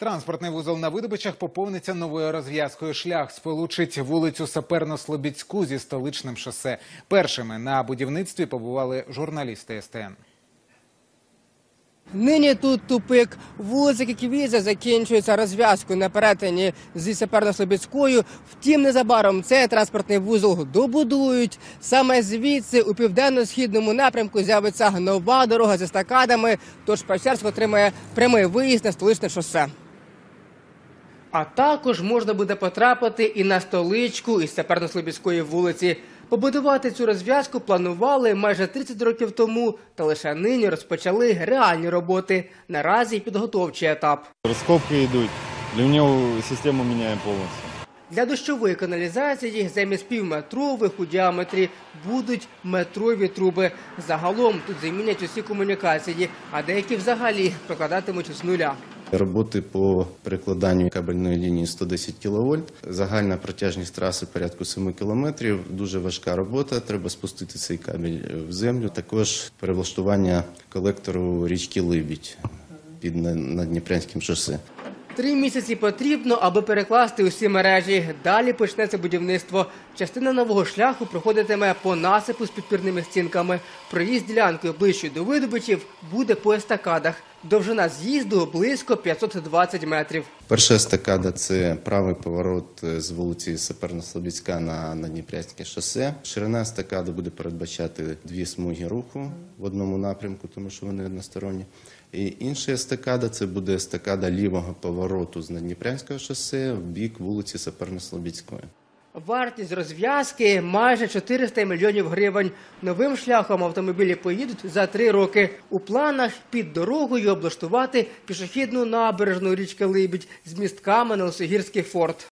Транспортний вузол на видобичах поповниться новою розв'язкою. Шлях сполучить вулицю Саперно-Слобідську зі столичним шосе. Першими на будівництві побували журналісти СТН. Нині тут тупик. Вулиця Кіківіза закінчується розв'язкою на перетині зі Саперно-Слобідською. Втім, незабаром цей транспортний вузол добудують. Саме звідси у південно-східному напрямку з'явиться нова дорога з естакадами. Тож Печерськ отримає прямий виїзд на столичне шосе. А також можна буде потрапити і на столичку із Саперно-Слобідської вулиці. Побудувати цю розв'язку планували майже 30 років тому, та лише нині розпочали реальні роботи. Наразі підготовчий етап. Розкопки йдуть. Для нього систему міняємо повністю. Для дощової каналізації замість півметрових у діаметрі будуть метрові труби. Загалом тут замінять усі комунікації, а деякі взагалі прокладатимуть з нуля. Роботи по перекладанню кабельної лінії 110 кВт. Загальна протяжність траси порядку 7 км. Дуже важка робота. Треба спустити цей кабель в землю. Також перевлаштування колектору річки Либідь під На- Надніпрянським шосе. Три місяці потрібно, аби перекласти усі мережі. Далі почнеться будівництво. Частина нового шляху проходитиме по насипу з підпірними стінками. Проїзд ділянкою ближче до видобичів буде по естакадах. Довжина з'їзду близько 520 метрів. Перша естакада – це правий поворот е, з вулиці Саперно-Слобідська на Надніпрянське шосе. Ширина естакади буде передбачати дві смуги руху в одному напрямку, тому що вони односторонні. І інша естакада – це буде естакада лівого повороту з Надніпрянського шосе в бік вулиці Саперно-Слобідської. Вартість розв'язки майже 400 мільйонів гривень. Новим шляхом автомобілі поїдуть за три роки. У планах під дорогою облаштувати пішохідну набережну річки Либідь з містками на Лисогірський форт.